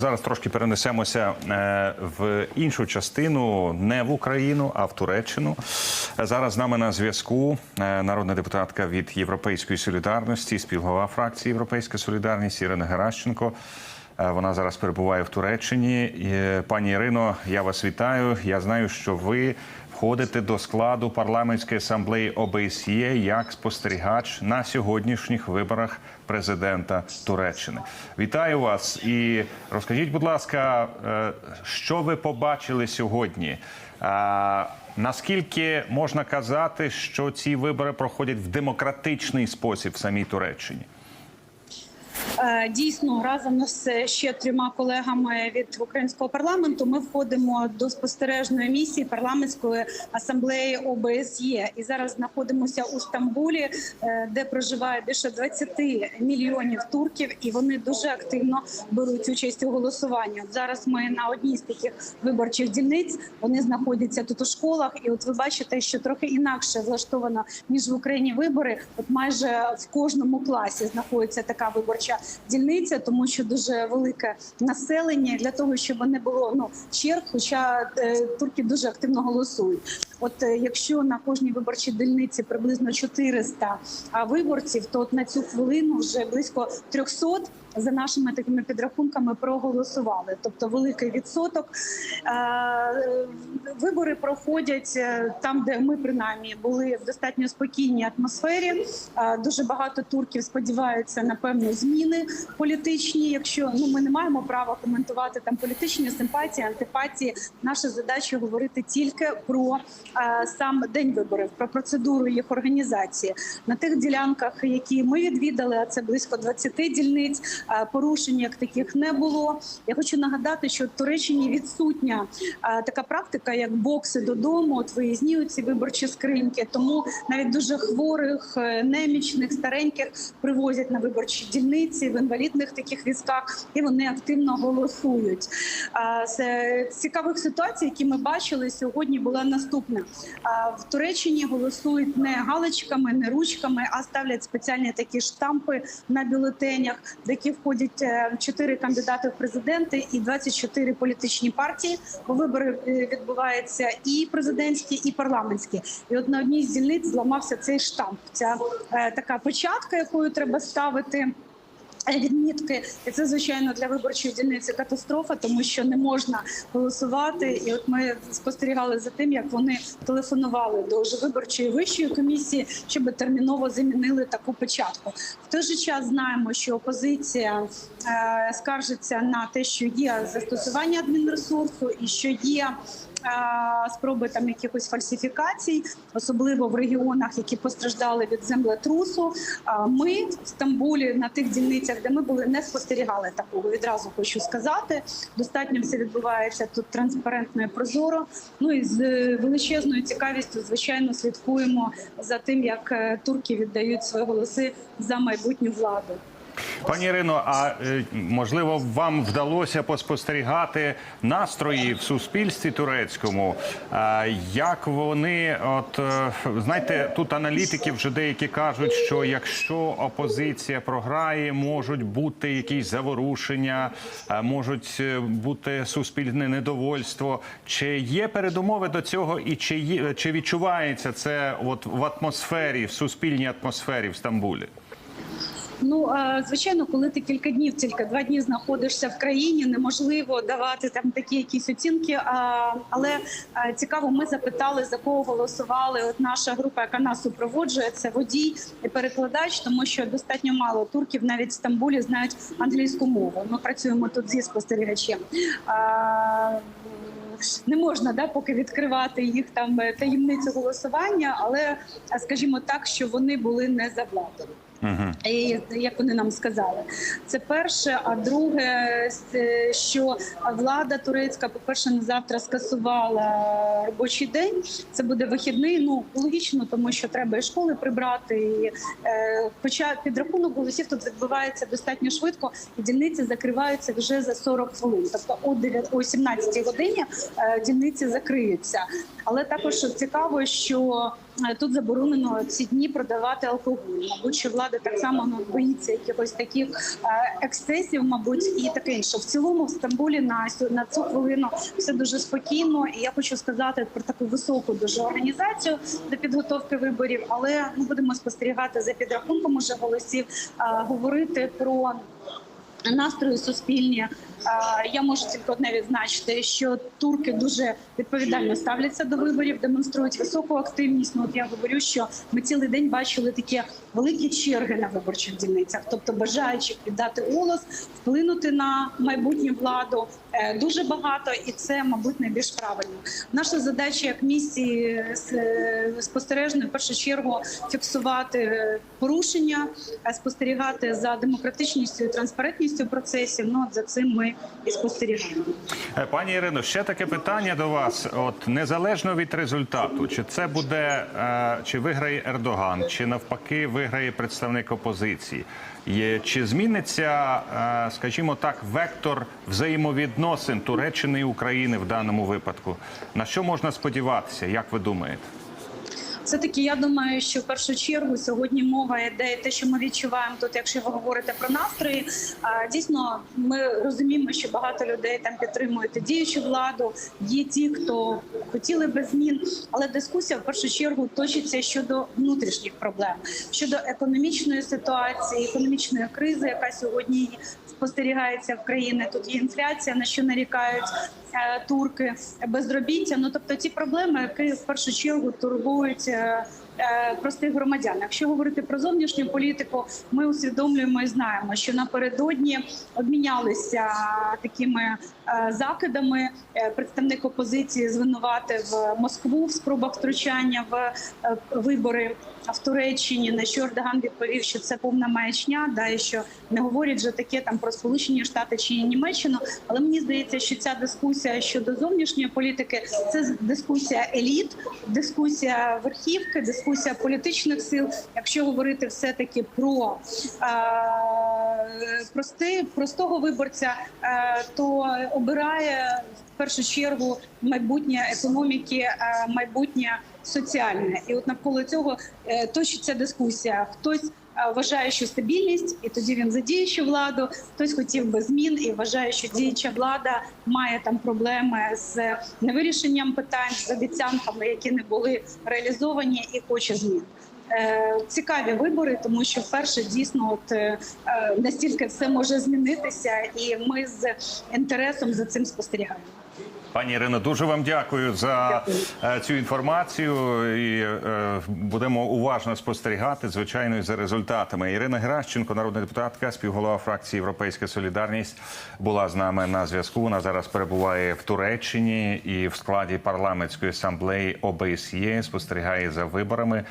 Зараз трошки перенесемося е, в іншу частину, не в Україну, а в Туреччину. Зараз з нами на зв'язку е, народна депутатка від Європейської солідарності, співголова фракції Європейська Солідарність Ірина Геращенко. Е, Вона зараз перебуває в Туреччині. Е, Пані Ірино, я вас вітаю. Я знаю, що ви входите до складу парламентської асамблеї ОБСЄ як спостерігач на сьогоднішніх виборах президента Туреччини. Вітаю вас і розкажіть, будь ласка, е, що ви побачили сьогодні? Наскільки можна казати, що ці вибори проходять в демократичний спосіб в самій Туреччині? Е, Дійсно, разом з ще трьома колегами від українського парламенту ми входимо до спостережної місії парламентської асамблеї ОБСЄ. І зараз знаходимося у Стамбулі, е, де проживає більше 20 мільйонів турків, і вони дуже активно беруть участь у голосуванні. Зараз ми на одній з таких виборчих дільниць. Вони знаходяться тут у школах, і от ви бачите, що трохи інакше влаштовано ніж в Україні вибори. От майже в кожному класі знаходиться така виборча дільниця, тому що дуже велике населення для того, щоб не було ну черг. Хоча е, турки дуже активно голосують. От е, якщо на кожній виборчій дільниці приблизно 400 а, виборців, то от на цю хвилину вже близько 300 за нашими такими підрахунками проголосували. Тобто великий відсоток. Е, Вибори проходять е, там, де ми принаймні були в достатньо спокійній атмосфері. Е, Дуже багато турків сподіваються на певні зміни політичні. Якщо ну ми не маємо права коментувати там політичні симпатії, антипатії, наша задача говорити тільки про сам день виборів, про процедуру їх організації на тих ділянках, які ми відвідали, а це близько 20 дільниць. Е, Порушень як таких не було. Я хочу нагадати, що в Туреччині відсутня е, така практика, як бокси додому, от ці виборчі скриньки. Тому навіть дуже хворих, е, немічних, стареньких привозять на виборчі дільниці в інвалідних таких візках, і вони активно голосують. З цікавих ситуацій, які ми бачили сьогодні, була наступна: в Туреччині голосують не галочками, не ручками, а ставлять спеціальні такі штампи на бюлетенях, до яких входять е, чотири кандидати в президенти і 24 політичні партії. Бо вибори е, відбуваються і президентські, і парламентські. І от на одній з дільниць зламався цей штамп. Ця е, така початка, якою треба ставити. Відмітки, і це звичайно для виборчої дільниці катастрофа, тому що не можна голосувати. І от ми спостерігали за тим, як вони телефонували до вже виборчої вищої комісії, щоб терміново замінили таку початку. В той же час знаємо, що опозиція е, скаржиться на те, що є застосування адмінресурсу і що є. Спроби там якихось фальсифікацій, особливо в регіонах, які постраждали від землетрусу. Ми в Стамбулі на тих дільницях, де ми були, не спостерігали такого. Відразу хочу сказати. Достатньо все відбувається тут транспарентно і прозоро. Ну і з величезною цікавістю, звичайно, слідкуємо за тим, як е, турки віддають свої голоси за майбутню владу. Пані Ірино, а е, можливо, вам вдалося поспостерігати настрої в суспільстві турецькому? А, Як вони, от е, знаєте, тут аналітики вже деякі кажуть, що якщо опозиція програє, можуть бути якісь заворушення, можуть е, бути суспільне недовольство. Чи є передумови до цього, і чи чи відчувається це от в атмосфері, в суспільній атмосфері в Стамбулі? Ну звичайно, коли ти кілька днів, тільки два дні знаходишся в країні, неможливо давати там такі якісь оцінки. Але цікаво, ми запитали за кого голосували. От наша група, яка нас супроводжує, це водій і перекладач, тому що достатньо мало турків навіть в Стамбулі знають англійську мову. Ми працюємо тут зі спостерігачем. Не можна да поки відкривати їх там е, таємницю голосування, але скажімо так, що вони були не за владою. І як вони нам сказали, це перше. А друге, що влада турецька, по перше, на завтра скасувала робочий день. Це буде вихідний. Ну логічно, тому що треба і школи прибрати. І, е, хоча підрахунок голосів тут відбувається достатньо швидко, і дільниці закриваються вже за 40 хвилин. Тобто о 9, о 17 годині е, дільниці закриються. Але також цікаво, що тут заборонено ці дні продавати алкоголь. Мабуть, що влада так само ну, боїться якихось таких е, ексцесів, мабуть, і таке інше. В цілому в Стамбулі на на цю хвилину все дуже спокійно. І я хочу сказати про таку високу дуже організацію до підготовки виборів, але ми будемо спостерігати за підрахунком уже голосів, е, говорити про. Настрої суспільні. Я можу тільки одне відзначити, що турки дуже відповідально ставляться до виборів, демонструють високу активність. Ну от я говорю, що ми цілий день бачили такі великі черги на виборчих дільницях, тобто бажаючих віддати голос, вплинути на майбутню владу е, дуже багато, і це, мабуть, найбільш правильно. Наша задача як місії е, спостережної в першу чергу фіксувати е, порушення, спостерігати за демократичністю і транспарентністю процесів. Ну от за цим ми і спостерігаємо. Е, Пані Ірино, ще таке питання до вас. От незалежно від результату, чи це буде е, чи виграє Ердоган, чи навпаки виграє представник опозиції. Чи зміниться, е, скажімо так, вектор взаємовідносин Туреччини і України в даному випадку? На що можна сподіватися? Як ви думаєте? Все таки, я думаю, що в першу чергу сьогодні мова йде те, що ми відчуваємо тут, якщо ви говорите про настрої. Дійсно, ми розуміємо, що багато людей там підтримують діючу владу. Є ті, хто хотіли би змін, але дискусія в першу чергу точиться щодо внутрішніх проблем, щодо економічної ситуації, економічної кризи, яка сьогодні спостерігається в країні. Тут є інфляція, на що нарікають е, турки, безробіття. Ну тобто ті проблеми, які в першу чергу турбують. Е, е, Простих громадян. Якщо говорити про зовнішню політику, ми усвідомлюємо і знаємо, що напередодні обмінялися такими е, закидами. Е, Представник опозиції звинуватив Москву в спробах втручання в е, вибори в Туреччині. На що Ердоган відповів, що це повна маячня, да і що не говорять же таке там про Сполучені Штати чи Німеччину. Але мені здається, що ця дискусія щодо зовнішньої політики це дискусія еліт, дискусія верхівки, дискусія політичних сил. Якщо говорити все таки про прости, простого виборця, то обирає в першу чергу майбутнє економіки, майбутнє соціальне. І от навколо цього е, точиться дискусія. Хтось вважає, що стабільність, і тоді він за діючу владу. Хтось хотів би змін і вважає, що діюча влада має там проблеми з невирішенням питань, з обіцянками, які не були реалізовані, і хоче змін. Е, Цікаві вибори, тому що вперше дійсно от е, е, настільки все може змінитися, і ми з інтересом за цим спостерігаємо. Пані Ірино, дуже вам дякую за Дякую. е, цю інформацію. І е, будемо уважно спостерігати, звичайно, і за результатами. Ірина Геращенко, народна депутатка, співголова фракції Європейська Солідарність, була з нами на зв'язку. Вона зараз перебуває в Туреччині і в складі парламентської асамблеї ОБСЄ спостерігає за виборами.